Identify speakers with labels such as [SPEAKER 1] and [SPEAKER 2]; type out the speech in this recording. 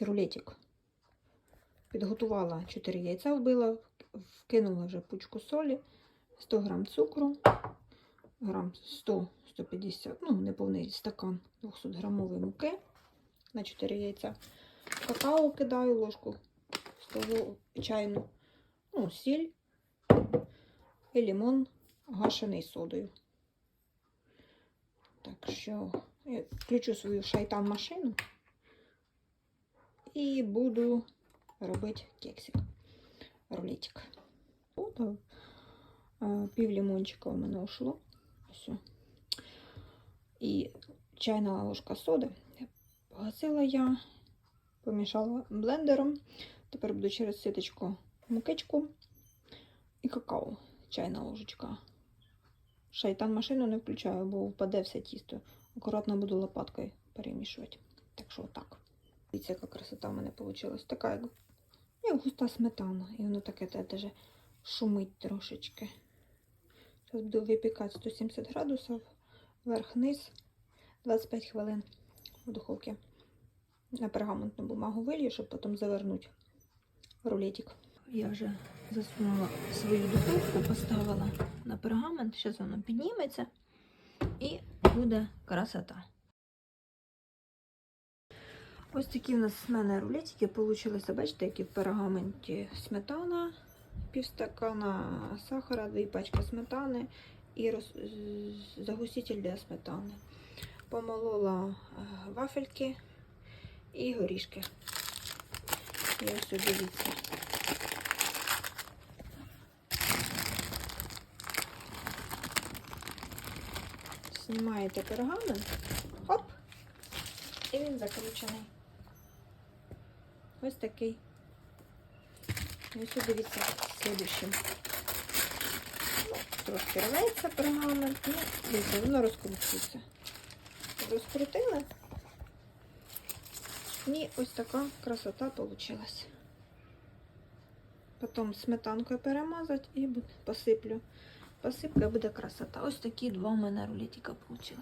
[SPEAKER 1] Рулетик. Підготувала 4 яйця, вбила, вкинула вже пучку солі, 100 грам цукру, грам 100-150, ну, неповний стакан 200 грамової муки на 4 яйця. Какао кидаю ложку столову чайну, ну, сіль і лимон гашений содою. Так що я включу свою шайтан машину і буду робити кексик, рулетик. От, а, пів лимончика у мене ушло. Ось. І чайна ложка соди. Погасила я, помішала блендером. Тепер буду через ситочку мукичку і какао. Чайна ложечка. Шайтан машину не включаю, бо впаде все тісто. Акуратно буду лопаткою перемішувати. Так що отак. Дивіться, яка красота в мене вийшла. Така, як, як густа сметана. І воно таке те даже шумить трошечки. Зараз буду випікати 170 градусів, вверх-вниз, 25 хвилин в духовці. На пергаментну бумагу вилью, щоб потім завернути рулетик. Я вже засунула свою духовку, поставила на пергамент. Зараз воно підніметься і буде красота. Ось такі в нас з мене рулетики получилися. Бачите, які в пергаменті сметана, півстакана сахара, дві пачки сметани і роз... з- загуститель для сметани. Помолола е, вафельки і горішки. І ось дивіться. Знімаєте пергамент, хоп, і він закручений. Ось такий. І ось дивіться слідущим. Ну, трошки рветься пергамент, ну, дивіться, воно розкручується. Розкрутили. І ось така красота вийшла. Потім сметанкою перемазати і посиплю. Посипка буде красота. Ось такі два у мене рулетика вийшли.